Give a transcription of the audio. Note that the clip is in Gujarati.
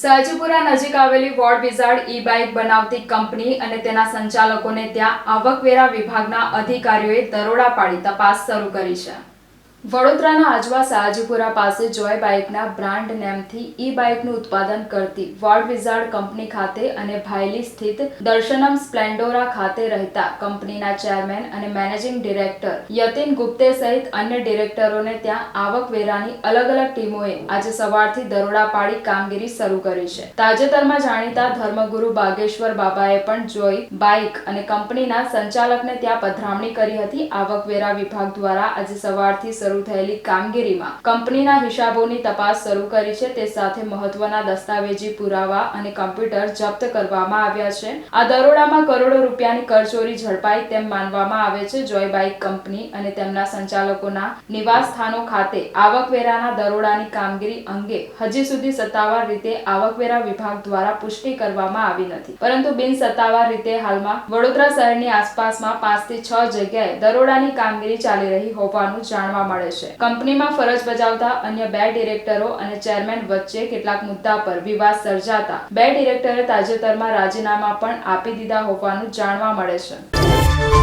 સાજીપુરા નજીક આવેલી વોર્ડ વિઝાર્ડ ઈ બાઇક બનાવતી કંપની અને તેના સંચાલકોને ત્યાં આવકવેરા વિભાગના અધિકારીઓએ દરોડા પાડી તપાસ શરૂ કરી છે. વડોદરાના આજવા સયાજીપુરા પાસે જોય બાઇકના બ્રાન્ડ નેમથી ઈ બાઇકનું ઉત્પાદન કરતી વોર્ડ વિઝાર્ડ કંપની ખાતે અને ભાયલી સ્થિત દર્શનમ સ્પ્લેન્ડોરા ખાતે રહેતા કંપનીના ચેરમેન અને મેનેજિંગ ડિરેક્ટર યતિન ગુપ્તે સહિત અન્ય ડિરેક્ટરોને ત્યાં આવકવેરાની અલગ અલગ ટીમોએ આજે સવારથી દરોડા પાડી કામગીરી શરૂ કરી છે. તાજેતરમાં જાણીતા ધર્મગુરુ બાગેશ્વર બાબાએ પણ જોઈ બાઇક અને કંપનીના સંચાલકને ત્યાં પધરામણી કરી હતી. આવકવેરા વિભાગ દ્વારા આજે સવારથી શરૂ થયેલી કામગીરીમાં કંપનીના હિસાબોની તપાસ શરૂ કરી છે. તે સાથે મહત્વના દસ્તાવેજી પુરાવા અને કમ્પ્યુટર જપ્ત કરવામાં આવ્યા છે. આ દરોડામાં કરોડો રૂપિયાની કરચોરી ઝડપાઈ તેમ માનવામાં આવે છે. જોય બાઇક કંપની અને તેમના સંચાલકોના નિવાસ સ્થાનો ખાતે આવકવેરાના દરોડાની કામગીરી અંગે હજી સુધી સત્તાવાર રીતે આવકવેરા વિભાગ દ્વારા પુષ્ટિ કરવામાં આવી નથી. પરંતુ બિન સત્તાવાર રીતે હાલમાં વડોદરા શહેરની આસપાસમાં પાંચથી છ જગ્યાએ દરોડાની કામગીરી ચાલી રહી હોવાનું જાણવા મળે છે. કંપનીમાં ફરજ બજાવતા અન્ય બે ડિરેક્ટરો અને ચેરમેન વચ્ચે કેટલાક મુદ્દા પર વિવાદ સર્જાતા બે ડિરેક્ટરે તાજેતરમાં રાજીનામા પણ આપી દીધા હોવાનું જાણવા મળે છે.